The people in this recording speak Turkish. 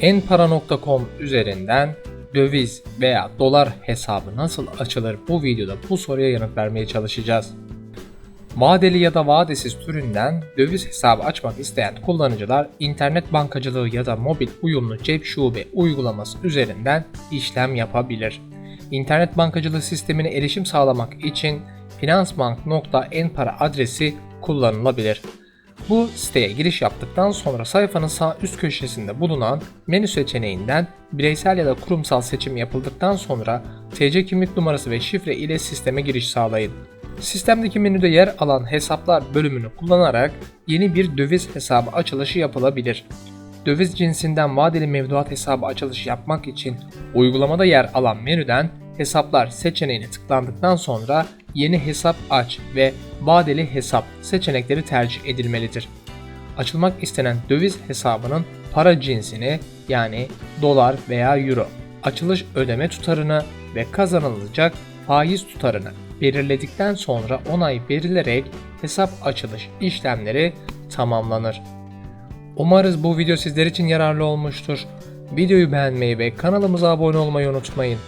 Enpara.com üzerinden döviz veya dolar hesabı nasıl açılır bu videoda bu soruya yanıt vermeye çalışacağız. Vadeli ya da vadesiz türünden döviz hesabı açmak isteyen kullanıcılar internet bankacılığı ya da mobil uyumlu cep şube uygulaması üzerinden işlem yapabilir. İnternet bankacılığı sistemine erişim sağlamak için finansbank.enpara adresi kullanılabilir. Bu siteye giriş yaptıktan sonra sayfanın sağ üst köşesinde bulunan menü seçeneğinden bireysel ya da kurumsal seçim yapıldıktan sonra TC kimlik numarası ve şifre ile sisteme giriş sağlayın. Sistemdeki menüde yer alan hesaplar bölümünü kullanarak yeni bir döviz hesabı açılışı yapılabilir. Döviz cinsinden vadeli mevduat hesabı açılışı yapmak için uygulamada yer alan menüden hesaplar seçeneğine tıklandıktan sonra yeni hesap aç ve vadeli hesap seçenekleri tercih edilmelidir. Açılmak istenen döviz hesabının para cinsini yani dolar veya euro, açılış ödeme tutarını ve kazanılacak faiz tutarını belirledikten sonra onay verilerek hesap açılış işlemleri tamamlanır. Umarız bu video sizler için yararlı olmuştur. Videoyu beğenmeyi ve kanalımıza abone olmayı unutmayın.